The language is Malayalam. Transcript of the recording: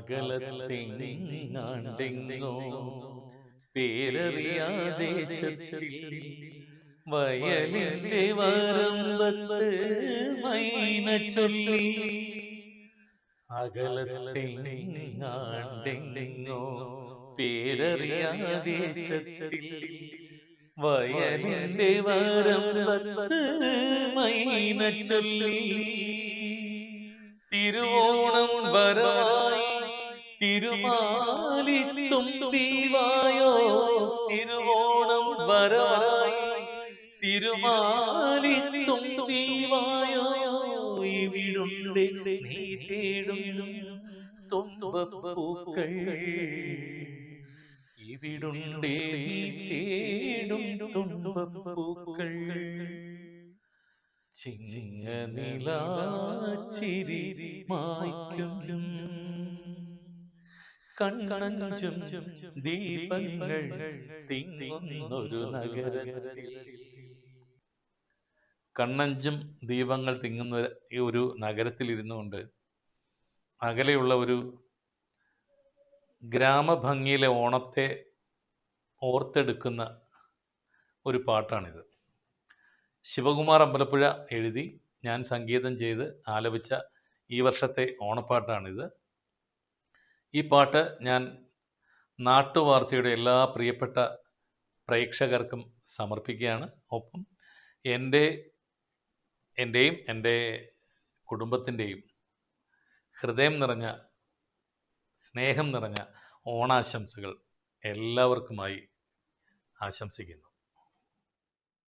അകലത്തെങ്ങാണ്ടെങ്ങോ പേരറിയാദേശത്തിൽ വയലിന്റെ വരമ്പത്ത് മൈന ചൊല്ലി. അകലത്തെങ്ങാണ്ടെങ്ങോ പേരറിയാദേശത്തിൽ വയലിന്റെ വരമ്പത്ത് മൈന ചൊല്ലി. തിരുവോണം വരായി തിരുമാലി തുമ്പിവായോ തിരുവോണം വരവായി. തിരുമാലി തുമ്പിവായോ ഇവിടുണ്ട് നീ തേടും തുമ്പപ്പൂക്കൾ. ഇവിടുണ്ട് നീ തേടും തുമ്പപ്പൂക്കൾ. ചിങ്ങനിലാച്ചിരി മായ്ക്കും. കണ്ണഞ്ചും ദീപങ്ങൾ തിങ്ങുന്നൊരു നഗരത്തിൽ. കണ്ണഞ്ചും ദീപങ്ങൾ തിങ്ങുന്ന ഈ ഒരു നഗരത്തിൽ ഇരുന്നു കൊണ്ട് അകലെയുള്ള ഒരു ഗ്രാമഭംഗിയിലെ ഓണത്തെ ഓർത്തെടുക്കുന്ന ഒരു പാട്ടാണിത്. ശിവകുമാർ അമ്പലപ്പുഴ എഴുതി ഞാൻ സംഗീതം ചെയ്ത് ആലപിച്ച ഈ വർഷത്തെ ഓണപ്പാട്ടാണിത്. ഈ പാട്ട് ഞാൻ നാട്ടുവാർത്തയുടെ എല്ലാ പ്രിയപ്പെട്ട പ്രേക്ഷകർക്കും സമർപ്പിക്കുകയാണ്. ഒപ്പം എന്റെ എന്റെയും എന്റെ കുടുംബത്തിന്റെയും ഹൃദയം നിറഞ്ഞ സ്നേഹം നിറഞ്ഞ ഓണാശംസകൾ എല്ലാവർക്കുമായി ആശംസിക്കുന്നു.